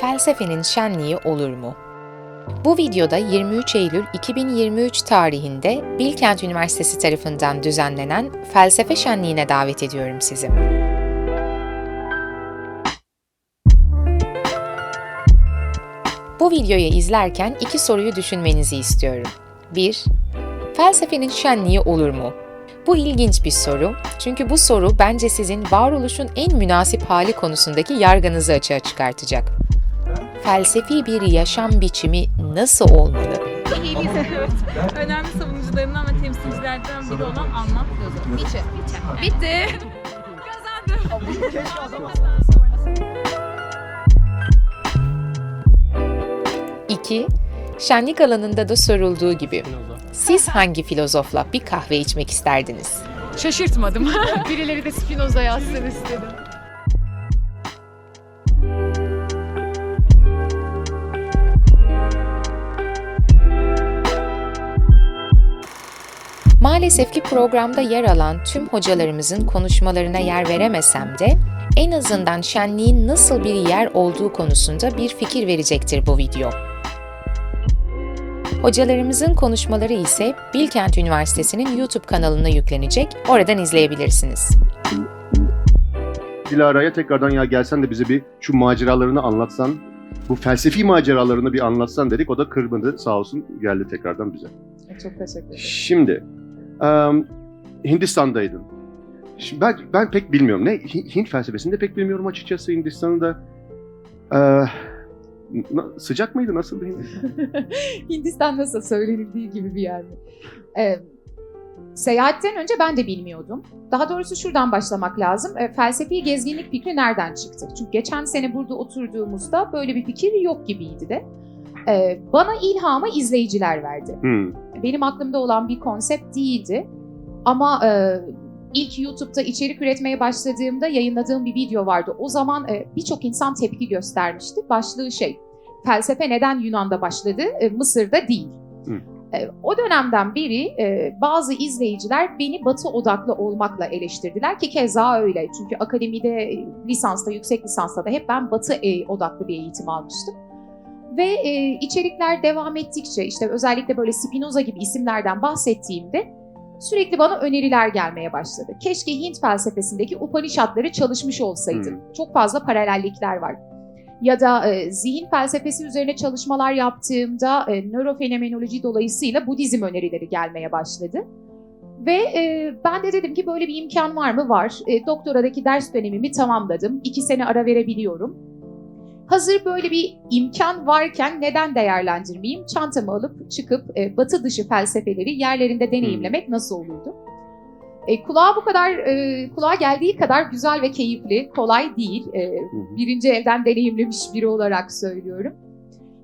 Felsefenin şenliği olur mu? Bu videoda 23 Eylül 2023 tarihinde Bilkent Üniversitesi tarafından düzenlenen Felsefe Şenliği'ne davet ediyorum sizi. Bu videoyu izlerken iki soruyu düşünmenizi istiyorum. 1. Felsefenin şenliği olur mu? Bu ilginç bir soru çünkü bu soru bence sizin varoluşun en münasip hali konusundaki yargınızı açığa çıkartacak. Felsefi bir yaşam biçimi nasıl olmalı? Önemli savunucularından ve temsilcilerden biri olan Alman filozof. Nietzsche. Bitti. Kazandım. 2. Şenlik alanında da sorulduğu gibi siz hangi filozofla bir kahve içmek isterdiniz? Şaşırtmadım. Birileri de Spinoza yazsın istedim. Maalesef ki programda yer alan tüm hocalarımızın konuşmalarına yer veremesem de en azından şenliğin nasıl bir yer olduğu konusunda bir fikir verecektir bu video. Hocalarımızın konuşmaları ise Bilkent Üniversitesi'nin YouTube kanalına yüklenecek, oradan izleyebilirsiniz. Dilara'ya tekrardan ya gelsen de bize bir şu maceralarını anlatsan, bu felsefi maceralarını bir anlatsan dedik. O da kırmadı sağ olsun geldi tekrardan bize. Çok teşekkür ederim. Şimdi em, Hindistan'daydın. Şimdi ben, ben pek bilmiyorum. Ne Hi- Hint felsefesini de pek bilmiyorum açıkçası Hindistan'ı da. Ee, sıcak mıydı? Nasıldı Hindistan? Hindistan nasıl söylenildiği gibi bir yer mi? Ee, seyahatten önce ben de bilmiyordum. Daha doğrusu şuradan başlamak lazım. Ee, felsefi gezginlik fikri nereden çıktı? Çünkü geçen sene burada oturduğumuzda böyle bir fikir yok gibiydi de. Ee, bana ilhamı izleyiciler verdi. Hmm. benim aklımda olan bir konsept değildi. Ama e, ilk YouTube'da içerik üretmeye başladığımda yayınladığım bir video vardı. O zaman e, birçok insan tepki göstermişti. Başlığı şey, felsefe neden Yunan'da başladı, e, Mısır'da değil. E, o dönemden beri e, bazı izleyiciler beni batı odaklı olmakla eleştirdiler ki keza öyle. Çünkü akademide, e, lisansta, yüksek lisansta da hep ben batı e, odaklı bir eğitim almıştım. Ve e, içerikler devam ettikçe işte özellikle böyle Spinoza gibi isimlerden bahsettiğimde sürekli bana öneriler gelmeye başladı. Keşke Hint felsefesindeki Upanishadları çalışmış olsaydım. Hmm. Çok fazla paralellikler var. Ya da e, zihin felsefesi üzerine çalışmalar yaptığımda e, nörofenomenoloji dolayısıyla Budizm önerileri gelmeye başladı. Ve e, ben de dedim ki böyle bir imkan var mı? Var. E, doktoradaki ders dönemimi tamamladım. İki sene ara verebiliyorum. Hazır böyle bir imkan varken neden değerlendirmeyeyim? Çantamı alıp çıkıp e, batı dışı felsefeleri yerlerinde deneyimlemek nasıl olurdu? E, kulağa bu kadar, e, kulağa geldiği kadar güzel ve keyifli, kolay değil. E, birinci elden deneyimlemiş biri olarak söylüyorum.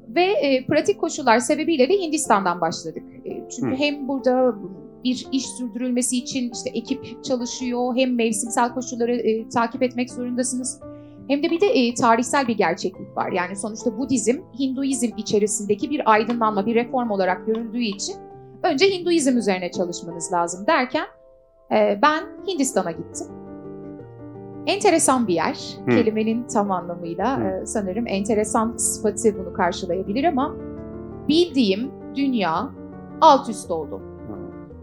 Ve e, pratik koşullar sebebiyle de Hindistan'dan başladık. E, çünkü Hı. hem burada bir iş sürdürülmesi için işte ekip çalışıyor, hem mevsimsel koşulları e, takip etmek zorundasınız. Hem de bir de e, tarihsel bir gerçeklik var. Yani sonuçta Budizm, Hinduizm içerisindeki bir aydınlanma, bir reform olarak görüldüğü için önce Hinduizm üzerine çalışmanız lazım derken e, ben Hindistan'a gittim. Enteresan bir yer. Hı. Kelimenin tam anlamıyla e, sanırım enteresan sıfatı bunu karşılayabilir ama bildiğim dünya alt üst oldu.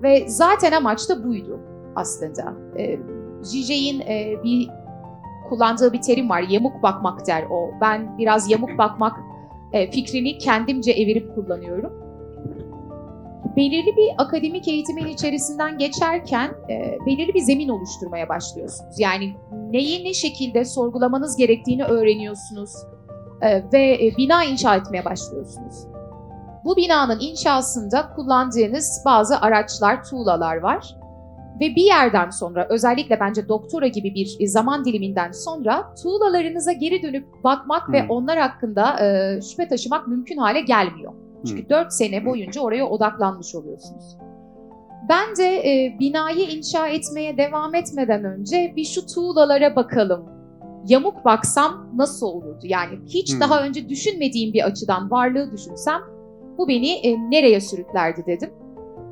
Ve zaten amaç da buydu aslında. E, Zizek'in e, bir kullandığı bir terim var. Yamuk bakmak der o. Ben biraz yamuk bakmak e, fikrini kendimce evirip kullanıyorum. Belirli bir akademik eğitimin içerisinden geçerken e, belirli bir zemin oluşturmaya başlıyorsunuz. Yani neyi ne şekilde sorgulamanız gerektiğini öğreniyorsunuz e, ve bina inşa etmeye başlıyorsunuz. Bu binanın inşasında kullandığınız bazı araçlar, tuğlalar var. Ve bir yerden sonra özellikle bence doktora gibi bir zaman diliminden sonra tuğlalarınıza geri dönüp bakmak ve Hmm. onlar hakkında e, şüphe taşımak mümkün hale gelmiyor. Çünkü 4 sene boyunca oraya odaklanmış oluyorsunuz. Ben de e, binayı inşa etmeye devam etmeden önce bir şu tuğlalara bakalım. Yamuk baksam nasıl olurdu? Yani hiç Hmm. daha önce düşünmediğim bir açıdan varlığı düşünsem bu beni e, nereye sürüklerdi dedim.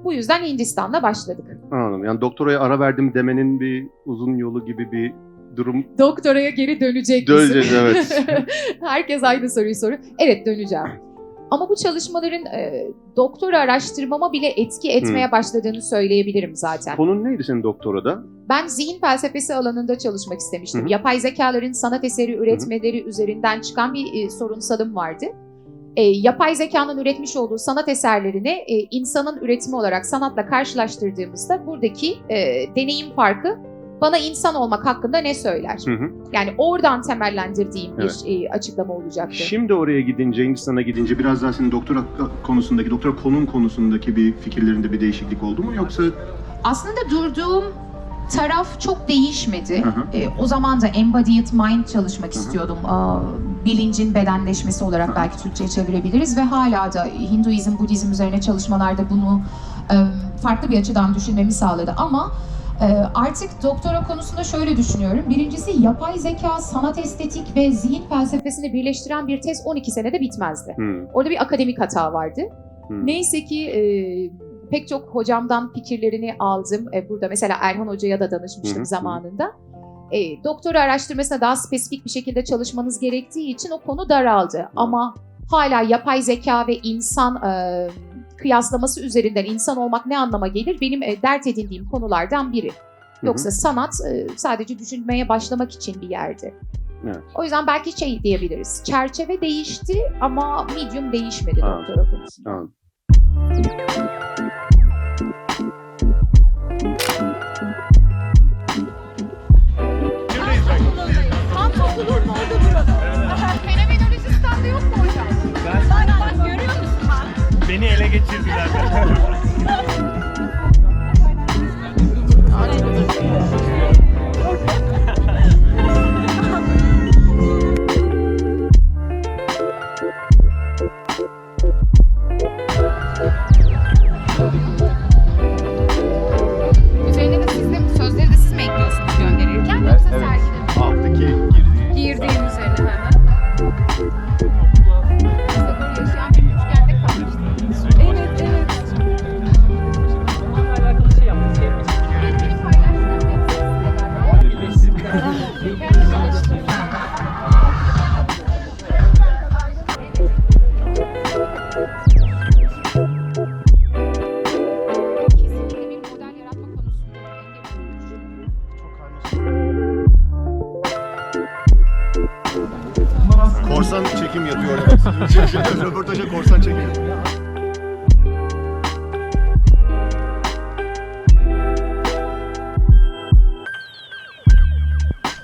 Bu yüzden Hindistan'la başladık. Anladım. Yani doktoraya ara verdim demenin bir uzun yolu gibi bir durum Doktoraya geri dönecek misin? Döneceğiz, evet. Herkes aynı soruyu soruyor. Evet döneceğim. Ama bu çalışmaların e, doktora araştırmama bile etki etmeye başladığını söyleyebilirim zaten. konun neydi senin doktorada? Ben zihin felsefesi alanında çalışmak istemiştim. Hı hı. Yapay zekaların sanat eseri üretmeleri üzerinden çıkan bir e, sorunsalım vardı. E, yapay zekanın üretmiş olduğu sanat eserlerini e, insanın üretimi olarak sanatla karşılaştırdığımızda buradaki e, deneyim farkı bana insan olmak hakkında ne söyler? Hı hı. Yani oradan temellendirdiğim Evet. bir e, açıklama olacaktı. Şimdi oraya gidince, Hindistan'a gidince biraz daha senin doktora konusundaki, doktora konun konusundaki bir fikirlerinde bir değişiklik oldu mu yoksa? Aslında durduğum taraf çok değişmedi. Hı hı. Ee, o zaman da embodied mind çalışmak hı. istiyordum. Aa, bilincin bedenleşmesi olarak Hı hı. belki Türkçe'ye çevirebiliriz ve hala da Hinduizm, Budizm üzerine çalışmalarda bunu e, farklı bir açıdan düşünmemi sağladı. Ama e, artık doktora konusunda şöyle düşünüyorum. Birincisi yapay zeka, sanat estetik ve zihin felsefesini birleştiren bir tez 12 senede bitmezdi. Hı, Orada bir akademik hata vardı. hı. Neyse ki e, pek çok hocamdan fikirlerini aldım. E, burada mesela Erhan Hoca'ya da danışmıştım Hı hı, hı. zamanında. E, doktora araştırmasına daha spesifik bir şekilde çalışmanız gerektiği için o konu daraldı. Ama hala yapay zeka ve insan e, kıyaslaması üzerinden insan olmak ne anlama gelir benim e, dert edindiğim konulardan biri. hı. Yoksa sanat e, sadece düşünmeye başlamak için bir yerdi. Evet. O yüzden belki şey diyebiliriz. Çerçeve değişti ama medium değişmedi Ha. doktora konusunda. Tamam.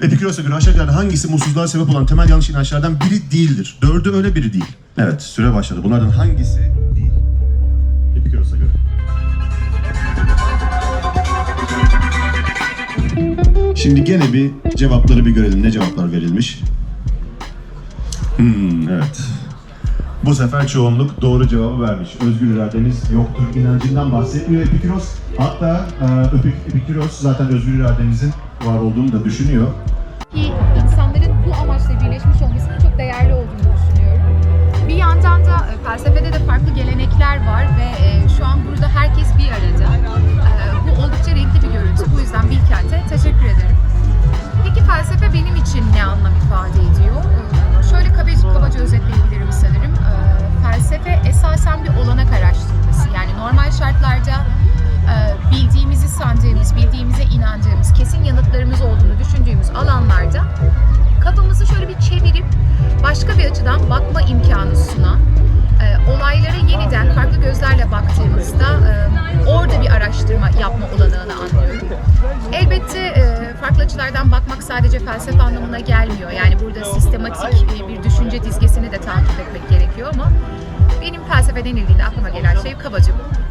Epiküros'a göre aşağıdakilerden hangisi mutsuzluğa sebep olan temel yanlış inançlardan biri değildir? Dördü öyle biri değil. Evet, süre başladı. Bunlardan hangisi değil? Epiküros'a göre. Şimdi gene bir cevapları bir görelim. Ne cevaplar verilmiş? Hmm, evet. Bu sefer çoğunluk doğru cevabı vermiş. Özgür iradeniz yoktur inancından bahsetmiyor Epikuros. Hatta e, Epik- Epikuros zaten özgür iradenizin var olduğunu da düşünüyor. Ki insanların bu amaçla birleşmiş olmasının çok değerli olduğunu düşünüyorum. Bir yandan da e, felsefede de farklı gelenekler var ve e, şu an burada herkes bir arada. E, bu oldukça renkli bir görüntü. Bu yüzden Bilkent'e teşekkür ederim. Peki felsefe benim için açıdan bakma imkanı sunan, e, olaylara yeniden farklı gözlerle baktığımızda e, orada bir araştırma yapma olanağını anlıyorum. Elbette e, farklı açılardan bakmak sadece felsefe anlamına gelmiyor. Yani burada sistematik e, bir düşünce dizgesini de takip etmek gerekiyor ama benim felsefe denildiğinde aklıma gelen şey kabaca bu.